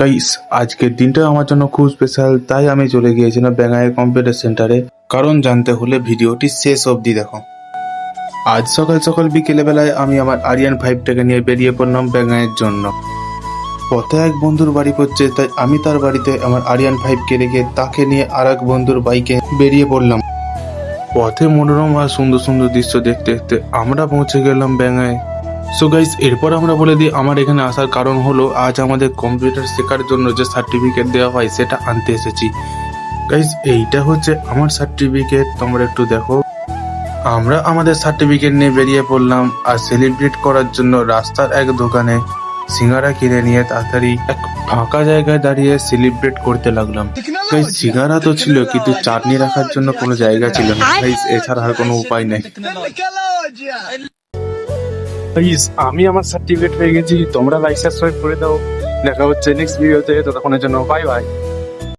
Guys আজকের দিনটা আমার জন্য খুব স্পেশাল তাই আমি চলে গিয়েছিলাম ব্যাঙ্গাই কম্পিউটার সেন্টারে কারণ জানতে হলে ভিডিওটি শেষ অবধি দেখো। আজ সকাল সকাল বিকেলে বেলায় আমি আমার আরিয়ান ফাইভটাকে নিয়ে বেরিয়ে পড়লাম ব্যাঙ্গাইয়ের জন্য। পথে এক বন্ধুর বাড়ি পড়ছে, তাই আমি তার বাড়িতে আমার আরিয়ান ফাইভকে রেখে তাকে নিয়ে আর এক বন্ধুর বাইকে বেরিয়ে পড়লাম। পথে মনোরম আর সুন্দর সুন্দর দৃশ্য দেখতে দেখতে আমরা পৌঁছে গেলাম ব্যাঙ্গায় সো গাইস এরপর আমরা বলে দিই, আমার এখানে আসার কারণ হলো, আজ আমাদের কম্পিউটার শেখার জন্য যে সার্টিফিকেট দেওয়া হয়, সেটা আনতে এসেছি। গাইস এইটা হচ্ছে আমার সার্টিফিকেট তোমরা একটু দেখো। আমরা আমাদের সার্টিফিকেট নিয়ে বেরিয়ে পড়লাম, আর সেলিব্রেট করার জন্য রাস্তার এক দোকানে সিঙ্গারা কিনে নিয়ে তাড়াতাড়ি এক ফাঁকা জায়গায় দাঁড়িয়ে সেলিব্রেট করতে লাগলাম। গাইস সিঙ্গারা তো ছিল, কিন্তু চাটনি রাখার জন্য কোনো জায়গা ছিল না। গাইস এছাড়া আর কোনো উপায় নেই। গাইস আমি আমার সার্টিফিকেট পেয়ে গেছি, তোমরা লাইসেন্স করে দাও। দেখা হচ্ছে নেক্সট ভিডিওতে ততক্ষণের জন্য বাই বাই